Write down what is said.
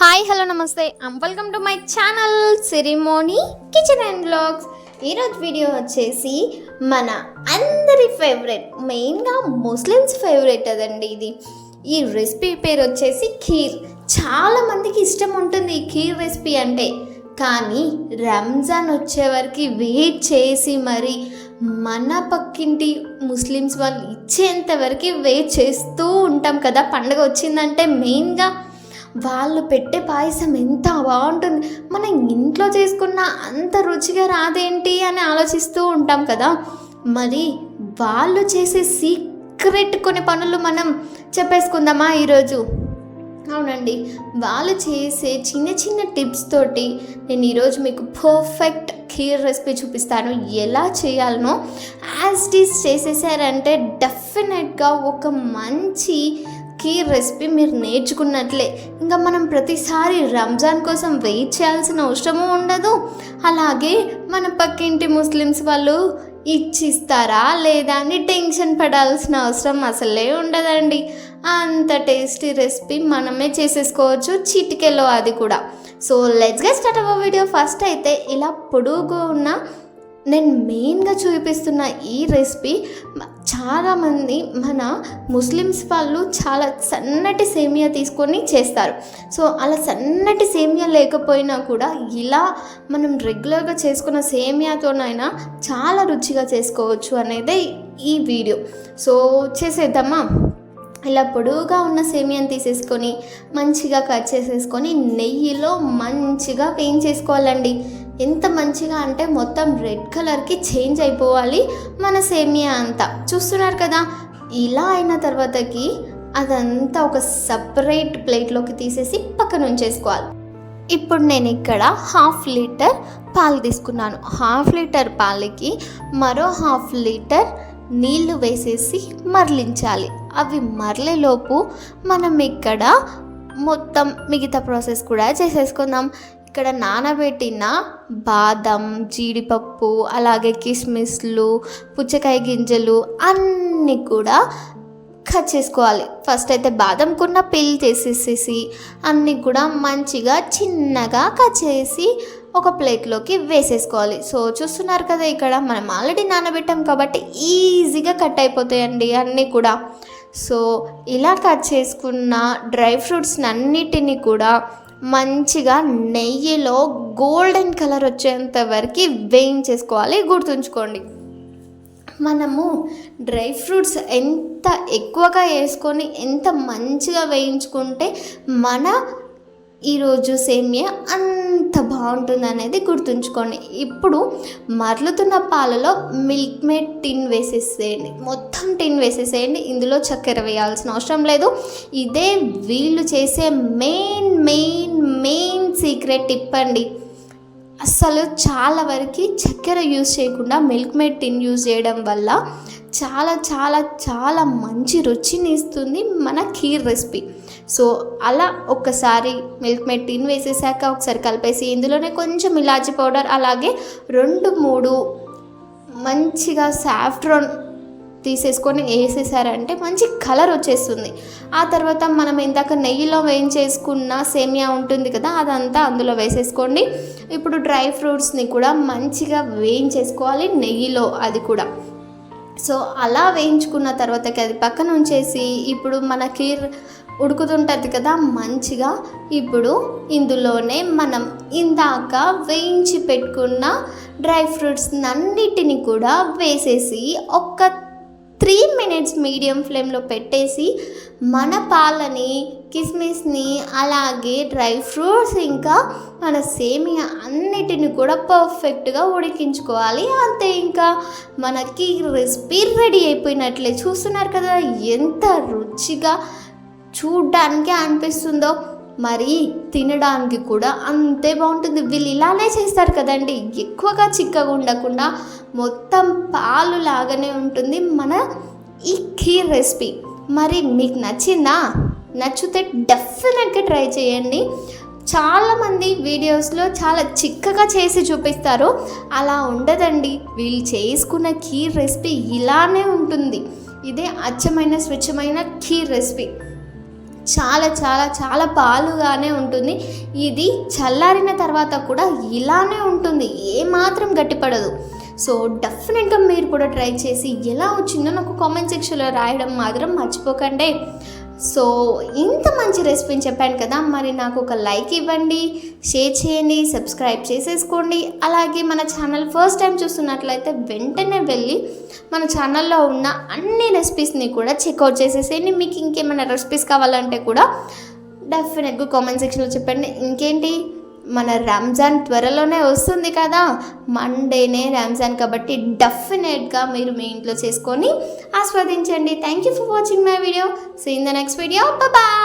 Hi hello నమస్తే. Welcome to my channel Sirimoni kitchen and vlogs ఈరోజు video వచ్చేసి మన అందరి ఫేవరెట్ మెయిన్గా ముస్లిమ్స్ ఫేవరెట్ అదండి ఇది. ఈ రెసిపీ పేరు వచ్చేసి ఖీర్. చాలామందికి ఇష్టం ఉంటుంది ఈ ఖీర్ రెసిపీ అంటే. కానీ రంజాన్ వచ్చేవరకు వెయిట్ చేసి మరి మన పక్కింటి ముస్లిమ్స్ వాళ్ళు ఇచ్చేంత వరకు వెయిట్ చేస్తూ ఉంటాం కదా. పండగ వచ్చిందంటే మెయిన్గా వాళ్ళు పెట్టే పాయసం ఎంత బాగుంటుంది. మనం ఇంట్లో చేసుకున్న అంత రుచిగా రాదేంటి అని ఆలోచిస్తూ ఉంటాం కదా. మరి వాళ్ళు చేసే సీక్రెట్ కొన్ని పనులు మనం చెప్పేసుకుందామా ఈరోజు? అవునండి. వాళ్ళు చేసే చిన్న చిన్న టిప్స్ తోటి నేను ఈరోజు మీకు పర్ఫెక్ట్ ఖీర్ రెసిపీ చూపిస్తాను. ఎలా చేయాలనో యాజ్ ఇట్ ఈస్ చేసేసారంటే డెఫినెట్గా ఒక మంచి కీ రెసిపీ మీరు నేర్చుకున్నట్లే. ఇంకా మనం ప్రతిసారి రంజాన్ కోసం వెయిట్ చేయాల్సిన అవసరము ఉండదు. అలాగే మన పక్కింటి ముస్లిమ్స్ వాళ్ళు ఇచ్చిస్తారా లేదా అని టెన్షన్ పడాల్సిన అవసరం అసలే ఉండదండి. అంత టేస్టీ రెసిపీ మనమే చేసేసుకోవచ్చు చిటికెలో అది కూడా. So let's get start our video first అయితే ఇలా పొడుగు ఉన్న నేను మెయిన్గా చూపిస్తున్న ఈ రెసిపీ చాలామంది మన ముస్లిమ్స్ వాళ్ళు చాలా సన్నటి సేమియా తీసుకొని చేస్తారు. సో అలా సన్నటి సేమియా లేకపోయినా కూడా ఇలా మనం రెగ్యులర్గా చేసుకున్న సేమియాతోనైనా చాలా రుచిగా చేసుకోవచ్చు అనేది ఈ వీడియో. సో చేసేద్దామా? ఇలా పొడవుగా ఉన్న సేమియాని తీసేసుకొని మంచిగా కట్ చేసేసుకొని నెయ్యిలో మంచిగా వేయించేసుకోవాలండి. ఎంత మంచిగా అంటే మొత్తం రెడ్ కలర్కి చేంజ్ అయిపోవాలి మన సేమియా అంతా. చూస్తున్నారు కదా? ఇలా అయిన తర్వాతకి అదంతా ఒక సపరేట్ ప్లేట్లోకి తీసేసి పక్కన ఉంచేసుకోవాలి. ఇప్పుడు నేను ఇక్కడ హాఫ్ లీటర్ పాలు తీసుకున్నాను. హాఫ్ లీటర్ పాలకి మరో హాఫ్ లీటర్ నీళ్ళు వేసేసి మరలించాలి. అవి మరలేలోపు మనం ఇక్కడ మొత్తం మిగతా ప్రాసెస్ కూడా చేసేసుకుందాం. ఇక్కడ నానబెట్టిన బాదం జీడిపప్పు అలాగే కిస్మిస్లు పుచ్చకాయ గింజలు అన్నీ కూడా కట్ చేసుకోవాలి. ఫస్ట్ అయితే బాదంకున్న పిల్ తీసేసేసి అన్నీ కూడా మంచిగా చిన్నగా కట్ చేసి ఒక ప్లేట్లోకి వేసేసుకోవాలి. సో చూస్తున్నారు కదా ఇక్కడ మనం ఆల్రెడీ నానబెట్టాం కాబట్టి ఈజీగా కట్ అయిపోతాయండి అన్నీ కూడా. సో ఇలా కట్ చేసుకున్న డ్రై ఫ్రూట్స్ అన్నిటినీ కూడా మంచిగా నెయ్యిలో గోల్డెన్ కలర్ వచ్చేంత వరకు వేయించేసుకోవాలి గుర్తుంచుకోండి. మనము డ్రై ఫ్రూట్స్ ఎంత ఎక్కువగా వేసుకొని ఎంత మంచిగా వేయించుకుంటే మన ఈరోజు సేమియా అంత బాగుంటుంది అనేది గుర్తుంచుకోండి. ఇప్పుడు మరలుతున్న పాలలో మిల్క్ మేడ్ టిన్ వేసేసేయండి. మొత్తం టిన్ వేసేసేయండి. ఇందులో చక్కెర వేయాల్సిన అవసరం లేదు. ఇదే వీళ్ళు చేసే main main main secret tip అండి. అసలు చాలా వరకు చక్కెర యూజ్ చేయకుండా మిల్క్ మేడ్ టిన్ యూజ్ చేయడం వల్ల చాలా చాలా చాలా మంచి రుచిని ఇస్తుంది మన ఖీర్ రెసిపీ. సో అలా ఒక్కసారి మిల్క్ మేడ్ టిన్ వేసేసాక ఒకసారి కలిపేసి ఇందులోనే కొంచెం ఇలాచీ పౌడర్ అలాగే రెండు మూడు మంచిగా సాఫ్ట్రాన్ తీసేసుకొని వేసేసారంటే మంచి కలర్ వచ్చేస్తుంది. ఆ తర్వాత మనం ఇందాక నెయ్యిలో వేయించేసుకున్న సేమియా ఉంటుంది కదా అదంతా అందులో వేసేసుకోండి. ఇప్పుడు డ్రై ఫ్రూట్స్ని కూడా మంచిగా వేయించేసుకోవాలి నెయ్యిలో అది కూడా. సో అలా వేయించుకున్న తర్వాతకి అది పక్కన ఉంచేసి ఇప్పుడు మన కీర్ ఉడుకుతుంటుంది కదా మంచిగా ఇప్పుడు ఇందులోనే మనం ఇందాక వేయించి పెట్టుకున్న డ్రై ఫ్రూట్స్ అన్నిటిని కూడా వేసేసి ఒక్క త్రీ మినిట్స్ మీడియం ఫ్లేమ్లో పెట్టేసి మన పాలని కిస్మిస్ని అలాగే డ్రై ఫ్రూట్స్ ఇంకా మన సేమియా అన్నిటిని కూడా పర్ఫెక్ట్గా ఉడికించుకోవాలి. అంతే ఇంకా మనకి రెసిపీ రెడీ అయిపోయినట్లే. చూస్తున్నారు కదా ఎంత రుచిగా చూడ్డానికి అనిపిస్తుందో. మరి తినడానికి కూడా అంతే బాగుంటుంది. వీళ్ళు ఇలానే చేస్తారు కదండి. ఎక్కువగా చిక్కగా ఉండకుండా మొత్తం పాలు లాగానే ఉంటుంది. మన ఈ ఖీర్ రెసిపీ. మరి మీకు నచ్చిందా? నచ్చితే డెఫినెట్గా ట్రై చేయండి. చాలామంది వీడియోస్లో చాలా చిక్కగా చేసి చూపిస్తారు. అలా ఉండదండి. వీళ్ళు చేసుకున్న ఖీర్ రెసిపీ ఇలానే ఉంటుంది. ఇదే అచ్చమైన స్వచ్ఛమైన ఖీర్ రెసిపీ. చాలా చాలా చాలా పాలుగానే ఉంటుంది. ఇది చల్లారిన తర్వాత కూడా ఇలానే ఉంటుంది. ఏమాత్రం గట్టిపడదు. సో డెఫినెట్గా మీరు కూడా ట్రై చేసి ఎలా వచ్చిందో నాకు కామెంట్ సెక్షన్లో రాయడం మాత్రం మర్చిపోకండి. సో ఇంత మంచి రెసిపీని చెప్పాను కదా మరి నాకు ఒక లైక్ ఇవ్వండి షేర్ చేయండి సబ్స్క్రైబ్ చేసేసుకోండి. అలాగే మన ఛానల్ ఫస్ట్ టైం చూస్తున్నట్లయితే వెంటనే వెళ్ళి మన ఛానల్లో ఉన్న అన్ని రెసిపీస్ని కూడా చెక్అవుట్ చేసేసేయండి. మీకు ఇంకేమైనా రెసిపీస్ కావాలంటే కూడా డెఫినెట్గా కామెంట్ సెక్షన్లో చెప్పండి. ఇంకేంటి? మన రంజాన్ త్వరలోనే వస్తుంది కదా. మండేనే రంజాన్ కాబట్టి డెఫినెట్గా మీరు మీ ఇంట్లో చేసుకొని ఆస్వాదించండి. Thank you for watching my video see in the next video bye